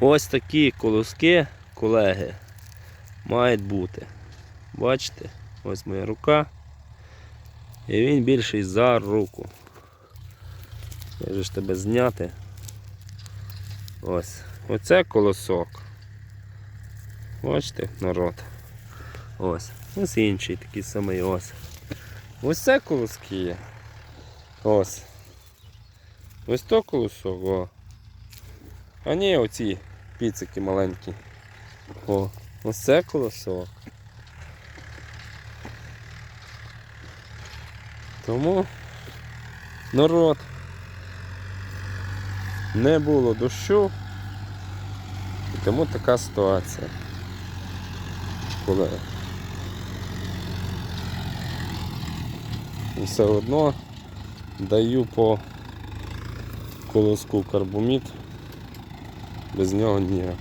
Ось такі колоски, колеги, мають бути. Бачите, ось моя рука. І він більший за руку. Я ж тебе зняти. Ось. Оце колосок. Бачите, народ. Ось. Ось інший такий самий ось. Ось це колоски є. Ось. Ось то колосок, о. А ні, оці піцики маленькі. О, ось це колосок. Тому народ не було дощу. І тому така ситуація. Коли все одно даю по колоску карбомід, без нього ніяк.